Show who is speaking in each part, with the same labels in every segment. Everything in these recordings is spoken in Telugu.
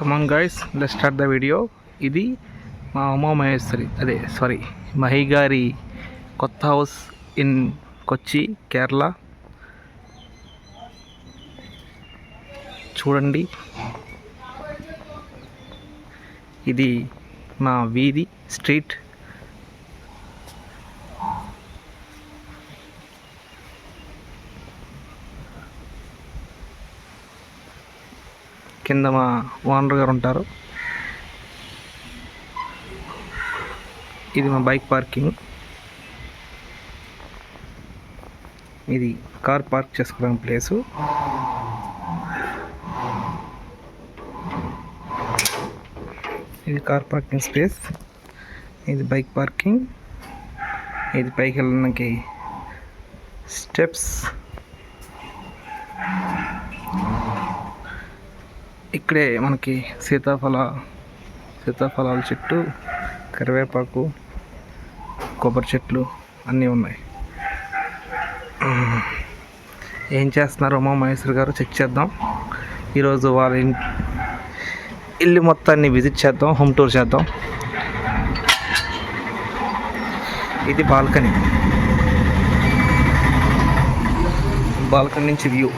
Speaker 1: Come on guys let start the video ఇది మా అమ్మ మహేశ్వరి అదే సారీ మహి గారి కొత్త హౌస్ ఇన్ కొచ్చి కేరళ. చూడండి. ఇది మా వీధి స్ట్రీట్. కింద మా ఓనర్ గారు ఉంటారు. ఇది మా బైక్ పార్కింగ్. ఇది కార్ పార్క్ చేసుకోవడం ప్లేసు. ఇది కార్ పార్కింగ్ స్పేస్. ఇది బైక్ పార్కింగ్. ఇది పైకి వెళ్ళడానికి స్టెప్స్. ఇక్కడే మనకి సీతాఫల సీతాఫలాల చెట్టు కరివేపాకు కొబ్బరి చెట్లు అన్నీ ఉన్నాయి. ఏం చేస్తున్నారు ఉమా మహేశ్వర్ గారు చెక్ చేద్దాం. ఈరోజు వాళ్ళ ఇల్లు మొత్తాన్ని విజిట్ చేద్దాం హోమ్ టూర్ చేద్దాం. ఇది బాల్కనీ. బాల్కనీ నుంచి వ్యూ.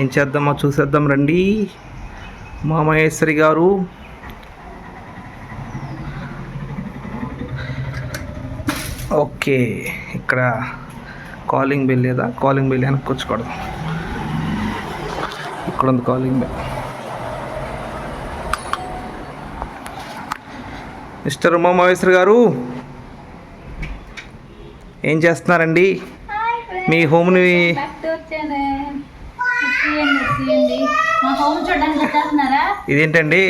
Speaker 1: ఏం చేద్దామో చూసేద్దాం రండి. మా మహేశ్వరి గారు ఓకే ఇక్కడ కాలింగ్ బెల్ లేదా? కాలింగ్ బెల్ వెనక్కి వచ్చుకోవడం ఇక్కడ ఉంది calling bell. Mister Uma Maheshwari garu ఏం చేస్తున్నారండి? మీ హోమ్ని
Speaker 2: బ్యాక్ టు ఛానల్ తీయండి తీయండి మా హోమ్ చూడడానికి వచ్చేస్తున్నారా
Speaker 1: ఇదేంటండి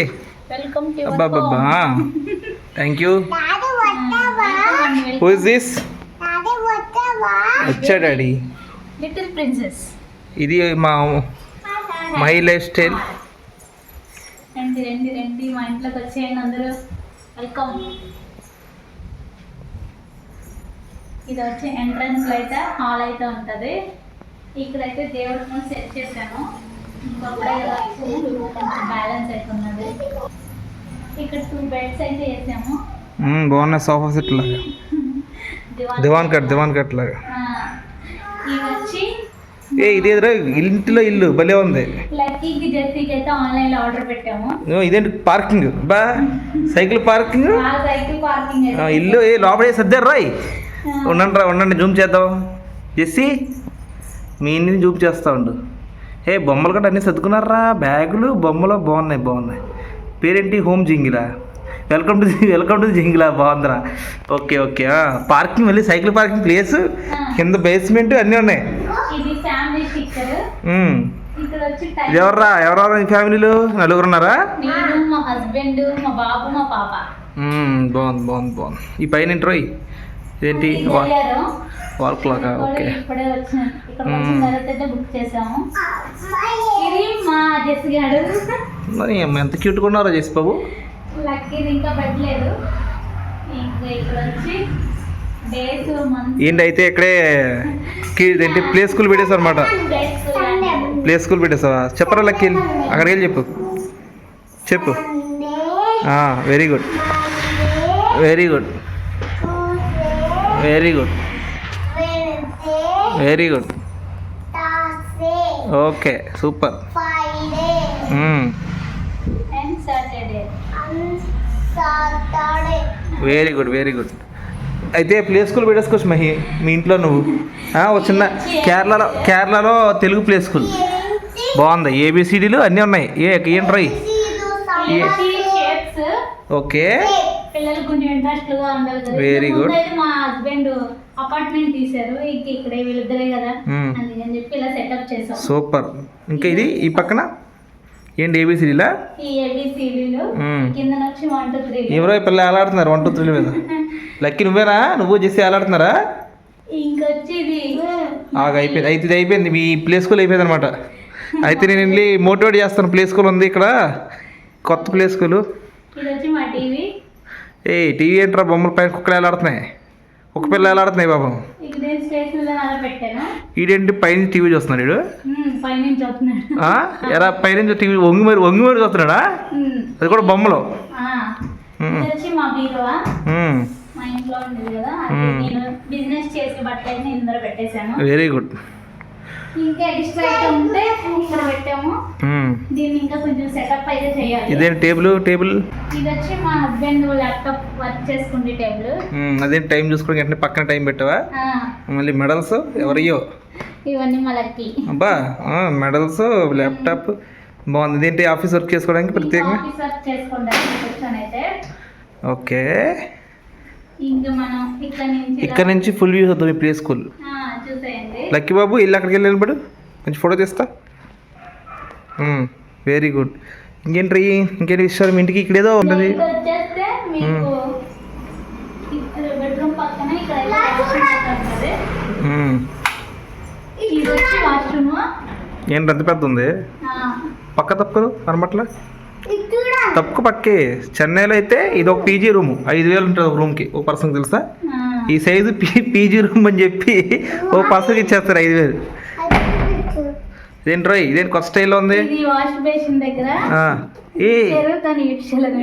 Speaker 2: welcome to
Speaker 1: అబ్బాబ్బా thank you who is this వచ్చా డాడీ.
Speaker 2: లిటిల్ ప్రిన్సెస్
Speaker 1: ఇది మా మై లైఫ్ స్టైల్.
Speaker 2: రండి రండి రండి. మా ఇంట్లోకి వచ్చేయండి అందరూ. వెల్కమ్ ఇది వచ్చి ఎంట్రన్స్ అయితే హాల్ అయితే ఉంటుంది. ఇక్కడైతే దేవుడి సెట్ చేశాను. బ్యాలెన్స్ అవుతున్నది ఇక్కడ టూ బెడ్స్ అయితే వేసాము.
Speaker 1: బాగున్నాయి సోఫా సెట్ లాగా. దివాన్ కట్ దివాన్ కట్ లాగా. ఏ ఇది ఎదురు ఇంటిలో ఇల్లు భలే ఉంది.
Speaker 2: లక్కీకి జెర్సీకి అయితే ఆన్లైన్లో ఆర్డర్ పెట్టాము.
Speaker 1: ఇదేంటి పార్కింగ్? బా సైకిల్ పార్కింగ్?
Speaker 2: సైకిల్ పార్కింగ్
Speaker 1: ఇల్లు ఏ లోపల సర్దారు రాయ్. ఉండండి రా ఉండండి జూమ్ చేద్దాం. జెస్సి మీ ఇంటిని జూమ్ చేస్తా ఉండు. ఏ బొమ్మలు కూడా అన్నీ సర్దుకున్నారా? బ్యాగులు బొమ్మలు బాగున్నాయి బాగున్నాయి. పేరేంటి? హోమ్ జింగిలా. వెల్కమ్ టు వెల్కమ్ టు జింగిలా బాగుందిరా. ఓకే ఓకే పార్కింగ్ మళ్ళీ సైకిల్ పార్కింగ్ ప్లేస్ కింద బేస్మెంట్ అన్నీ ఉన్నాయి. ఎవర్రా? ఎవరెవరు ఈ ఫ్యామిలీలో? నలుగురు ఉన్నారా
Speaker 2: మా హస్బెండ్ మా బాబు మా పాప.
Speaker 1: బాగుంది బాగుంది బాగుంది. ఈ పైన వా-
Speaker 2: వెళ్ళారు
Speaker 1: వాల్ క్లాక్ ఓకే
Speaker 2: ఇప్పుడే వచ్చిన. ఇక్కడ వచ్చిన
Speaker 1: మ్మ్.
Speaker 2: తర్వాత అయితే బుక్ చేసాము ఇది మా జెస్ గాడు.
Speaker 1: మరి అమ్మ ఎంత క్యూట్గా ఉన్నారో చేసి బాబు?
Speaker 2: లక్కీది ఇంకా పెట్టలేదు. ఇంకా ఇక్కడ వచ్చి డేస్ మంత్
Speaker 1: ఏంటి అయితే ఇక్కడే ఇదేంటి ప్లే స్కూల్ పెట్టేసావు అనమాట ప్లే స్కూల్ పెట్టేసావా చెప్పరా లక్కీ? అక్కడికి వెళ్ళి చెప్పు. చెప్పు very good very good very good very good okay super
Speaker 2: and Saturday
Speaker 1: very good very good అయితే ప్లే స్కూల్ పెట్టేసుకోవచ్చు మహి మీ ఇంట్లో నువ్వు. ఆ, ఒక చిన్న కేరళలో కేరళలో తెలుగు ప్లే స్కూల్ బాగుంది. ఏబిసిడీలు అన్నీ ఉన్నాయి. ఏ ఏంట్రై ఓకే.
Speaker 2: పిల్లలు కొంచెం అపార్ట్మెంట్ తీశారు. ఇంక ఇక్కడే వీళ్ళిద్దరే కదా. అందుకని చెప్పి ఇలా సెటప్ చేసాం
Speaker 1: సూపర్. ఇంకా ఇది ఈ పక్కన? ఏంటి ఏబిసిడీలా
Speaker 2: ఈ ఏబిసిడీలు. కింద నుంచి వన్ టూ త్రీ
Speaker 1: ఎవరో ఈ పిల్లలు ఆలాడుతున్నారు వన్ టూ త్రీ మీద. లక్కీ నువ్వేనా? నువ్వు చేసి ఆలాడుతున్నారా?
Speaker 2: ఇంకొచ్చి ఇది
Speaker 1: ఆగా అయిపోయింది. అయితే ఇది అయిపోయింది. మీ ప్లే స్కూల్ అయిపోయింది అనమాట అయితే నేను వెళ్ళి మోటివేట్ చేస్తాను. ప్లే స్కూల్ ఉంది ఇక్కడ. కొత్త ప్లే స్కూల్. ఏ టీవీ. ఏంట్రా బొమ్మల పైన కుక్కలు ఆడుతున్నాయి ఒక పిల్ల ఎలా ఆడుతున్నాయి బాబు ఈడేంటి పైన టీవీ చూస్తున్నాడు వీడు? ఎరా పైన టీవీ వంగి మరి వంగి మరి చూస్తున్నాడా? అది కూడా బొమ్మలు. వెరీ గుడ్
Speaker 2: ఇంకా ఎక్స్ట్రా అయితే ఉంటే ఇక్కడ పెట్టాము.
Speaker 1: ఉమ్.
Speaker 2: దీన్ని ఇంకా కొంచెం సెటప్ అయితే చేయాలి.
Speaker 1: ఇదేంటి టేబుల్? టేబుల్?
Speaker 2: ఇది వచ్చి మా హస్బెండ్ ల్యాప్టాప్ వర్క్ చేసుకుంటే టేబుల్.
Speaker 1: ఉమ్, అదేంటి టైం చూసుకుని వెంటనే పక్కన టైం పెట్టావా? మళ్ళీ మెడల్స్ ఎవరియో?
Speaker 2: ఇవన్నీ మా లక్కీ
Speaker 1: అబ్బా మెడల్స్ ల్యాప్టాప్ బాగుంది. ఇదేంటి ఆఫీస్ వర్క్ చేసుకోవడానికి ప్రత్యేకంగా?
Speaker 2: ఆఫీస్ వర్క్ చేసుకోవడానికి
Speaker 1: ఓకే.
Speaker 2: ఇంకా మనం ఇక్కడ నుంచి
Speaker 1: ఇక్కడ నుంచి ఫుల్ వ్యూ వద్దాం ఈ ప్లే స్కూల్.
Speaker 2: చూసేయండి.
Speaker 1: లక్కీ బాబు ఇల్లు అక్కడికి వెళ్ళి నిలబడు. మంచి ఫోటో తీస్తా. వెరీ గుడ్ ఇంకేంటి ఇంకేంటి విషయాలు మీ ఇంటికి ఇక్కడ ఏదో ఉంటుంది
Speaker 2: ఇది వచ్చేస్తే మీకు ఇక్కడ బెడ్రూమ్ పక్కన ఇక్కడ అయితే వాష్రూమ్ అయితే ఉంటుంది.
Speaker 1: మ్మ్.
Speaker 2: ఇది వచ్చి వాష్రూమ్
Speaker 1: ఏంటి అంత పెద్ద ఉంది? పక్క తప్పుకదు అనమట్ల తప్పుకు పక్కే. చెన్నైలో అయితే ఇది ఒక పీజీ రూమ్. ఐదు వేలు ఉంటుంది ఒక రూమ్కి. ఒక పర్సన్ తెలుసా? ఈ సైజు పీ పీజీ రూమ్ అని చెప్పి ఓ పర్సన్కి ఇచ్చేస్తారు ఐదు వేలు. ఇదేంటి రోయ్? ఇదేంటి కొత్త స్టైల్లో ఉంది?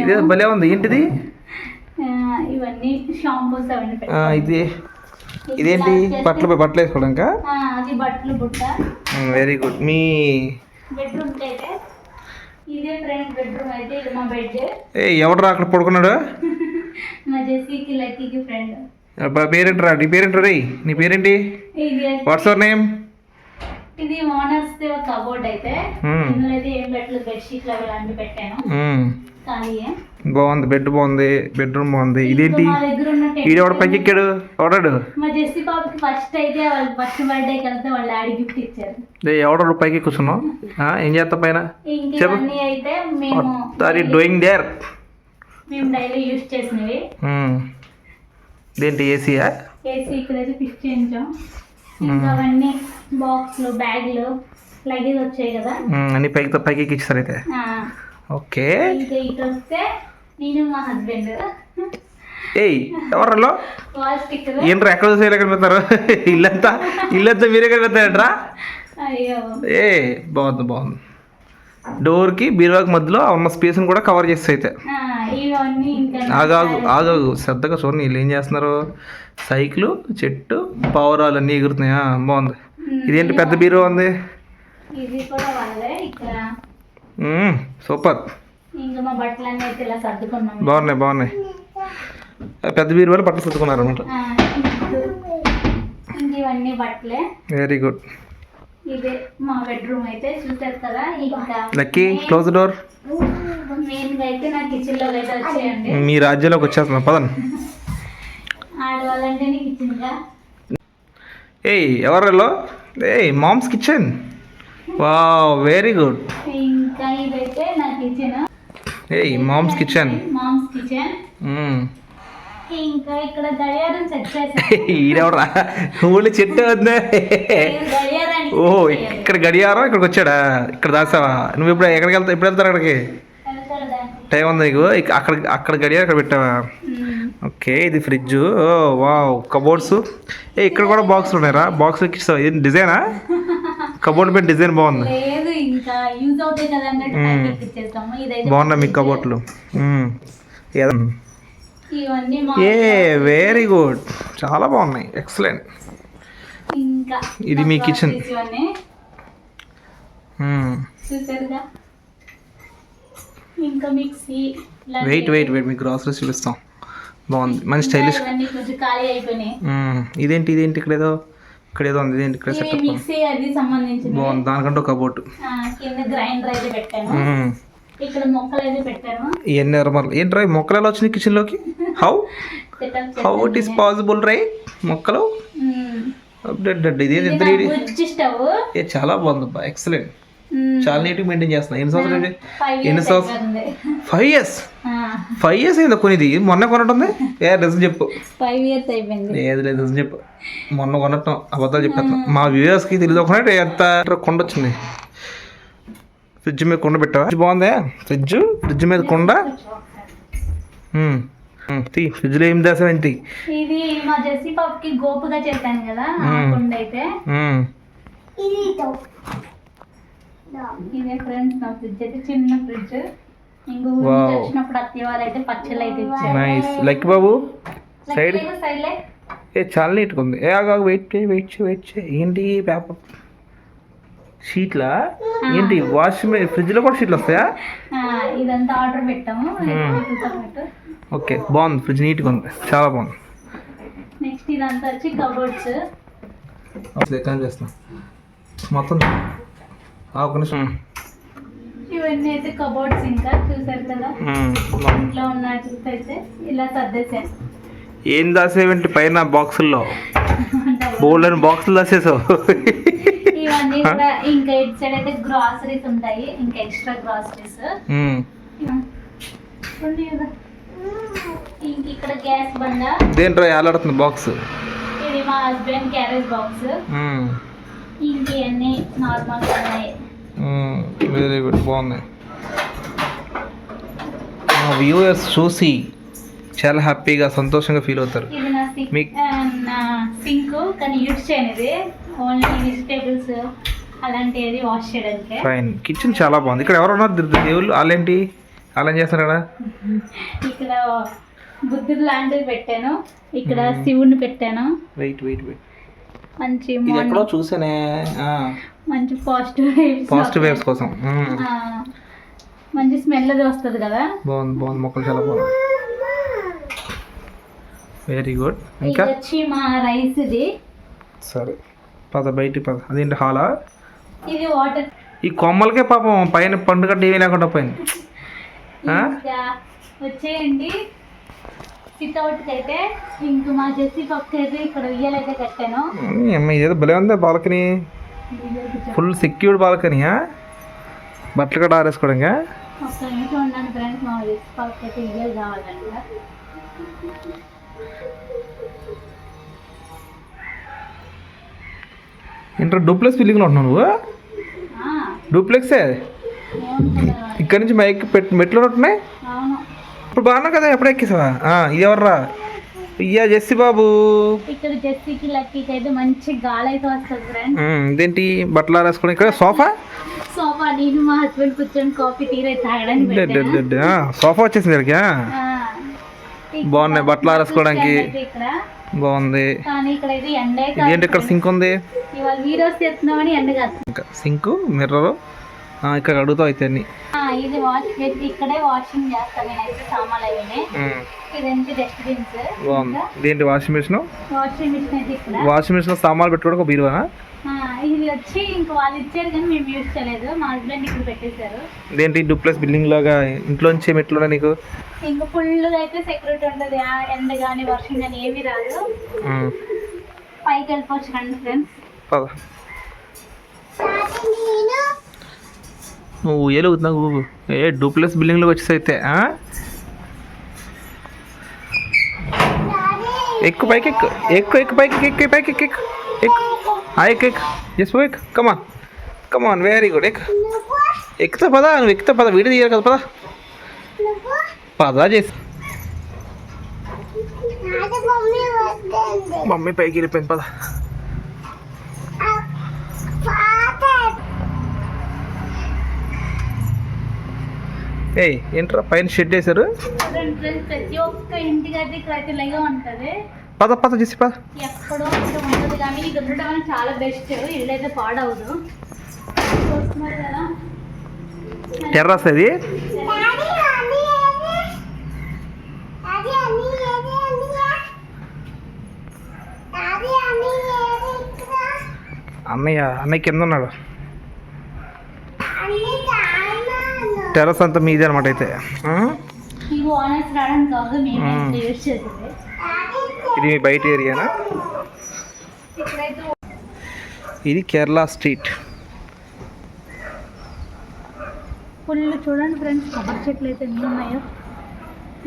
Speaker 2: ఇది.
Speaker 1: భలే ఉంది. ఏంటిది? ఇది. ఇదేంటి? బట్టలు బట్టలు వేసుకోవడానికా? Very good. మీ
Speaker 2: ఇదే ఫ్రెండ్ బెడ్రూమ్ అయితే ఇది మా బెడ్.
Speaker 1: ఏ ఎవడరా అక్కడ పడుకున్నాడు?
Speaker 2: మా జెస్సీకి లక్కీకి ఫ్రెండ్.
Speaker 1: అబ్బా, పేరేంట్రా? నీ పేరేంట్రా రే నీ పేరేంటి?
Speaker 2: ఇది
Speaker 1: వాట్స్ అవర్ నేమ్
Speaker 2: ఇది ఓనర్స్ కబోర్డ్ అయితే.
Speaker 1: Hmm.
Speaker 2: ఇందులో అయితే ఏం పెట్టలేదు బెడ్షీట్లు అవి అలాంటివి పెట్టాను. ఖాళీయే
Speaker 1: బాగుంది బెడ్ బాగుంది బెడ్రూమ్ బాగుంది. ఇదేంటి?
Speaker 2: tent
Speaker 1: ఈడెవడ పైకి ఎక్కాడు? ఎవడాడు?
Speaker 2: ఫస్ట్ అయితే వాళ్ళ ఫస్ట్ బర్త్డేకి వెళ్తే వాళ్ళ డాడీ గిఫ్ట్ ఇచ్చారు.
Speaker 1: ఎవడాడు పైకి కూర్చున్నావు ఏం చేస్తా పైన? చెప్పు.
Speaker 2: అయితే మేము
Speaker 1: డూయింగ్ దేర్
Speaker 2: మేము డైలీ యూస్ చేసినవి.
Speaker 1: ఇదేంటి ఏసీయా
Speaker 2: ఏసీ ఇక్కడైతే ఫిక్స్ చేయించాం. ఇంకా అవన్నీ బాక్స్లు బ్యాగ్లు లగేజ్ వచ్చాయి కదా.
Speaker 1: అన్ని పైకి పైకి ఎక్కిచ్చారు అయితే. ఓకే. ఏయ్ ఎవరలో ఏంట్రా ఎక్కడ చూసి ఎక్కడ పెడతారు ఇల్లంతా ఇల్లంతా మీరే కనిపెడతారంట్రా ఏ బాగుంది బాగుంది. డోర్కి బీరువాకి మధ్యలో ఉన్న స్పేస్ని కూడా కవర్ చేస్తే అయితే. ఆగాగు ఆగాగు శ్రద్ధగా చూడండి వీళ్ళు ఏం చేస్తున్నారు? సైకిల్ చెట్టు పావురాలు అన్నీ ఎగురుతున్నాయా? బాగుంది. ఇదేంటి పెద్ద బీరువా ఉంది?
Speaker 2: వాళ్ళే
Speaker 1: సూపర్. బాగున్నాయి బాగున్నాయి. పెద్ద బీరువాలు బట్టలు సర్దుకున్నారు అనమాట వెరీ గుడ్
Speaker 2: ఇదే మా బెడ్రూమ్ అయితే చూసారు కదా ఇంకా
Speaker 1: లక్కీ క్లోజ్ డోర్
Speaker 2: అయితే నా అయితే వచ్చేయండి.
Speaker 1: మీ రాజ్యంలోకి వచ్చేస్తున్నాం పదండి.
Speaker 2: ఆడవాళ్ళంటేనే కిచెన్గా
Speaker 1: ఏయ్ ఎవరిలో ఏయ్ మామ్స్ కిచెన్ వా వెరీ గుడ్
Speaker 2: ఇంకా ఇదైతే నా కిచెన్
Speaker 1: ఏయ్ మామ్స్ కిచెన్
Speaker 2: మామ్స్ కిచెన్ ఇంకా ఇక్కడ గడియారం సెట్ చేశాను
Speaker 1: ఈడెవరా ఊళ్ళో చెట్టు వద్దే. ఓ. ఇక్కడ గడియారం ఇక్కడికి వచ్చాడా? ఇక్కడ దాసావా? నువ్వు ఇప్పుడు ఎక్కడికి వెళ్తావు ఎప్పుడు వెళ్తారు అక్కడికి. టైం ఉంది నీకు? అక్కడ అక్కడ గడియారం ఇక్కడ పెట్టావా. ఓకే ఇది ఫ్రిడ్జ్. ఓ వావ్ కబోర్డ్స్ ఏ ఇక్కడ కూడా బాక్సులు ఉన్నాయరా. బాక్స్ ఎక్కిస్తావు ఇది డిజైనా కబోర్డ్ పెట్టి డిజైన్ బాగుంది.
Speaker 2: అవుతాయి కదా అన్నట్టు
Speaker 1: మ్మ్.
Speaker 2: ప్యాకెట్ ఇచ్చేస్తాము. ఇదైతే
Speaker 1: బాగున్నాయి మీ
Speaker 2: ఇవన్నీ మా
Speaker 1: ఏ వెరీ గుడ్ చాలా బాగున్నాయి. ఎక్సలెంట్
Speaker 2: ఇంకా
Speaker 1: ఇది మీ
Speaker 2: చూసారుగా? ఇంకా మిక్సీ ఇలాంటి-
Speaker 1: వెయిట్ వెయిట్ వెయిట్ మీకు గ్రాసరీస్ చూపిస్తాం. బాగుంది. మంచి స్టైలిష్ ఇదేంటి ఇదేంటి ఇక్కడ ఏదో? ఇక్కడ ఏదో ఉంది ఇక్కడ సెటప్
Speaker 2: మిక్సీ అది సంబంధించింది
Speaker 1: బాగుంది. దానికంటే ఒక కబోర్డ్
Speaker 2: ఆ, కింద గ్రైండర్ అయితే పెట్టాను. ఇక్కడ మొక్కలు అయితే పెట్టాను.
Speaker 1: ఇవన్నీ ఏంటి మొక్కలు ఎలా వచ్చినాయి కిచెన్లోకి how
Speaker 2: setup
Speaker 1: how it is possible రై మొక్కలు? అప్డేట్ ఇది ఎంత చాలా బాగుంది ఎక్సలెంట్ చాలా నీట్గా మెయింటైన్ చేస్తున్నా. ఎన్ని సంవత్సరాలు?
Speaker 2: ఫైవ్
Speaker 1: ఎన్ని
Speaker 2: ఇయర్స్
Speaker 1: సంవత్సరాలు ఫైవ్ ఇయర్స్ ఫైవ్ ఇయర్స్ అయింది కొనిది? మొన్న కొనట్టుంది ఏ నిజం చెప్పు.
Speaker 2: ఫైవ్ ఇయర్స్ అయిపోయింది.
Speaker 1: లేదు లేదు నిజం చెప్పు. మొన్న కొనటం అబద్ధాలు చెప్పేస్తాం మా వ్యూవర్స్కి తెలియదు. ఒకటే ఎంత కొండ వచ్చింది. ఫ్రిడ్జ్ మీద కొండ పెట్టావా? ఫ్రిడ్జ్ బాగుందే? ఫ్రిడ్జ్ ఫ్రిడ్జ్ మీద కొండ? మ్మ్. తీ ఫ్రిడ్జ్లో ఏం దాసా ఏంటి?
Speaker 2: ఇది మా జెస్సీ పాపకి గోపుగా చేశాను కదా. కుండ అయితే ఇదే ఫ్రెండ్స్ నా ఫ్రిడ్జ్ అయితే చిన్న ఫ్రిడ్జ్. ఇంకో ఊరి
Speaker 1: Wow.
Speaker 2: నుంచి వచ్చినప్పుడు అత్తయ్య వాళ్ళు అయితే పచ్చళ్ళు అయితే ఇచ్చారు.
Speaker 1: నైస్ లైక్ బాబు సైడ్ ఏ చాలా నీట్గా ఉంది. ఏ ఆగా వెయిట్ చేయి వెయిట్ చేయి వెయిట్ చేయి ఏంటి పేపర్? షీట్లా? ఏంటి వాష్ ఫ్రిడ్జ్లో కూడా షీట్లు వస్తాయా?
Speaker 2: ఇదంతా ఆర్డర్ పెట్టాము.
Speaker 1: ఓకే బాగుంది ఫ్రిడ్జ్ నీట్గా ఉంది. చాలా బాగుంది.
Speaker 2: నెక్స్ట్ ఇదంతా వచ్చి కబోర్డ్స్
Speaker 1: చేస్తాం మొత్తం ఒక నిమిషం.
Speaker 2: ఇవన్నీ అయితే కబోర్డ్స్ ఇంకా చూసారు కదా. ఇంట్లో ఉన్న అయితే ఇలా
Speaker 1: ఏం దాసేవేంటి పైన బాక్సుల్లో? బోల్డ్ అని బాక్సులు దాసేసావు.
Speaker 2: ఇవన్నీ కూడా ఇంకా ఇటు సైడ్ అయితే గ్రాసరీస్ ఉంటాయి ఇంకా ఎక్స్ట్రా గ్రాసరీస్. ఇంక ఇక్కడ గ్యాస్ బండ.
Speaker 1: దేంట్రా ఏలాడుతుంది బాక్స్?
Speaker 2: ఇది మా హస్బెండ్ క్యారేజ్ బాక్స్ ఉన్నాయి.
Speaker 1: వెరీ గుడ్ బాగుంది మా వ్యూవర్స్ చూసి చాలా హ్యాపీగా సంతోషంగా ఫీల్ అవుతారు.
Speaker 2: ఇది నా సింక్
Speaker 1: మీకు-
Speaker 2: నా సింక్ కానీ యూజ్ చేయనిది ఓన్లీ వెజిటేబుల్స్ అలాంటివి వాష్ చేయడానికి.
Speaker 1: ఫైన్ కిచెన్ చాలా బాగుంది. ఇక్కడ ఎవరు ఉన్నారు దే- దేవుళ్ళు వాళ్ళేంటి? వాళ్ళు ఏం చేస్తున్నారా
Speaker 2: ఇక్కడ? బుద్ధుడు లాంటిది పెట్టాను. ఇక్కడ శివుని పెట్టాను.
Speaker 1: వెయిట్ వెయిట్ వెయిట్
Speaker 2: మంచి
Speaker 1: ఎక్కడో చూసానే
Speaker 2: మంచి పాజిటివ్
Speaker 1: పాజిటివ్ వేవ్స్ కోసం.
Speaker 2: మంచి స్మెల్ అది వస్తుంది కదా?
Speaker 1: బాగుంది బాగుంది. మొక్కలు చాలా బాగుంది వెరీ గుడ్ ఇంకా?
Speaker 2: వచ్చి మా రైస్ ఇది.
Speaker 1: సరే. పద బయటి పద. అదేంటి హాలా?
Speaker 2: ఇది వాటర్
Speaker 1: ఈ కొమ్మలకే పాపం పైన పండుగ టీవీ లేకుండా పోయింది.
Speaker 2: వచ్చేయండి. సిట్అవుట్కి అయితే ఇంక మా జెస్సీ పక్క అయితే ఇక్కడ ఉయ్యాలైతే కట్టాను.
Speaker 1: ఈ అమ్మ ఇదేదో భలే ఉందా బాల్కనీ? ఫుల్ సెక్యూర్డ్ బాల్కనీయా బట్టలు కూడా ఆరేసుకోవడానికి
Speaker 2: ఒక్క నిమిషం ఉన్నాను ఫ్రెండ్స్ మా జెస్సీ పక్క అయితే ఉయ్యాలు కావాలంట.
Speaker 1: ఇంటర్ డూప్లెక్స్ బిల్డింగ్లో ఉంటున్నావు నువ్వు? డూప్లెక్సే? ఇక్కడ నుంచి మైక్ పెట్టి మెట్లు ఉంటున్నాయి? ఇప్పుడు బాగున్నా కదా ఎప్పుడు ఎక్కేసావా? ఇది ఎవర్రా అయ్యా జెస్సి బాబు.
Speaker 2: ఇక్కడ జెస్సీకి లక్కీకి అయితే మంచి గాలి అయితే వస్తుంది
Speaker 1: ఇదేంటి? బట్టలు ఆరేసుకోవడం ఇక్కడ సోఫా?
Speaker 2: సోఫా నేను మా హస్బెండ్ కూర్చొని కాఫీ టీ అయితే తాగడానికి
Speaker 1: సోఫా వచ్చేసింది ఇక్కడికి బాగున్నాయి, బట్టలు ఆరేసుకోవడానికి.
Speaker 2: ఇక్కడ.
Speaker 1: బాగుంది. ఇదేంటి ఇక్కడ సింక్ ఉంది? Sink mirror. ఇక్కడ అడుగుతావు అయితే
Speaker 2: ఇది వాష్ ఇక్కడే వాషింగ్ చేస్తాను నేనైతే సామాన్లు అవి
Speaker 1: ఉమ్,
Speaker 2: ఇదేంటి డస్ట్బిన్స్
Speaker 1: బాగుంది. ఇదేంటి వాషింగ్ మిషన్
Speaker 2: వాషింగ్ మిషన్ అయితే ఇక్కడ.
Speaker 1: వాషింగ్ మిషన్ సామాన్లు పెట్టుకోవడానికి ఒక బీరువానా?
Speaker 2: ఆ, ఇది వచ్చి ఇంకా వాళ్ళు ఇచ్చారు కానీ మేము యూజ్ చేయలేదు. మా హస్బెండ్ ఇక్కడ పెట్టేశారు.
Speaker 1: ఇదేంటి డూప్లెక్స్ బిల్డింగ్ లాగా? ఇంట్లోంచి మెట్లు నీకు?
Speaker 2: ఇంకా ఫుల్గా అయితే సెక్యూరిటీ ఉంటుంది. ఎండ కానీ వర్షం కానీ ఏమీ రాదు. పైకి వెళ్ళిపోవచ్చు రండి ఫ్రెండ్స్
Speaker 1: పద. నువ్వు ఏలుగుతున్నావు ఊగు. ఏ డూప్లెక్స్ బిల్డింగ్లోకి వచ్చేసి అయితే ఆ? ఎక్కు పైకి ఎక్కు. ఎక్కు ఎక్కు పైకి ఎక్కు పైకి ఎక్కు ఎక్కు. ఎక్కు. ఆ, ఎక్కు జస్ట్ ఎక్కు. కమాన్ కమాన్ వెరీ గుడ్ ఎక్కు. ఎక్కుతా పదా. నువ్వు ఎక్కుతా పద. వీడియో తీయాలి కదా పద. పదా చేసి మమ్మీ పైకి వెళ్ళిపోయింది పద. ఏయ్ ఏంట్రా పైన షెడ్ వేశారు?
Speaker 2: ప్రతి ఒక్క అయితే లైగా ఉంటుంది.
Speaker 1: పద పద చేసి పద.
Speaker 2: ఎక్కడో ఉంటుంది కానీ ఇది ఉండడం చాలా బెస్ట్. ఇల్లు అయితే పాడవదు. చూస్తున్నారు కదా
Speaker 1: టెర్రస్ అది? అన్నయ్య అన్నయ్య కింద ఉన్నాడు. టెర్రస్ అంతా మీదే అనమాట అయితే. ఇది మీ బయట ఏరియానా ఇది కేరళ స్ట్రీట్.
Speaker 2: ఫుల్ చూడండి ఫ్రెండ్స్ కొబ్బరి చెట్లు అయితే ఎన్ని ఉన్నాయో.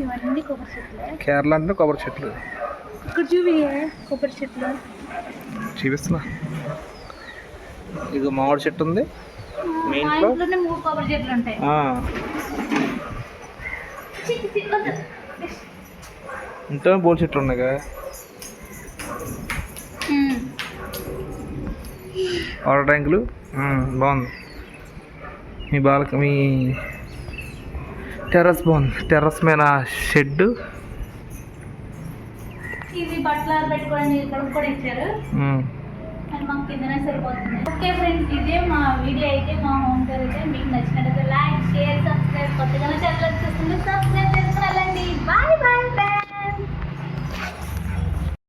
Speaker 2: ఇవన్నీ కొబ్బరి చెట్లే.
Speaker 1: కేరళ అంటే కొబ్బరి చెట్లు.
Speaker 2: ఇక్కడ చూవి కొబ్బరి చెట్లు.
Speaker 1: చూపిస్తున్నా. ఇది మామిడి చెట్టు ఉంది. మీ ఇంట్లో?
Speaker 2: మూడు కొబ్బరి చెట్లు ఉంటాయి.
Speaker 1: ఇంట్లో బోల్ చెట్లు ఉన్నాయిగా వాటర్ ట్యాంకులు బాగుంది. మీ బాలక మీ టెర్రస్ బాగుంది. టెర్రస్ మీద షెడ్
Speaker 2: ఇది బట్టలు ఆరబెట్టుకోవడానికి ఇక్కడ కూడా ఇచ్చారు. మాకు కిందనే సరిపోతుంది. ఓకే ఫ్రెండ్స్ ఇదే మా వీడియో అయితే మా హోమ్ టూర్ అయితే. మీకు నచ్చినట్టు లైక్ షేర్ సబ్స్క్రైబ్ కొత్తగా ఛానల్ వచ్చేస్తుంది. సబ్స్క్రైబ్ చేసుకుని వెళ్ళండి బాయ్ బాయ్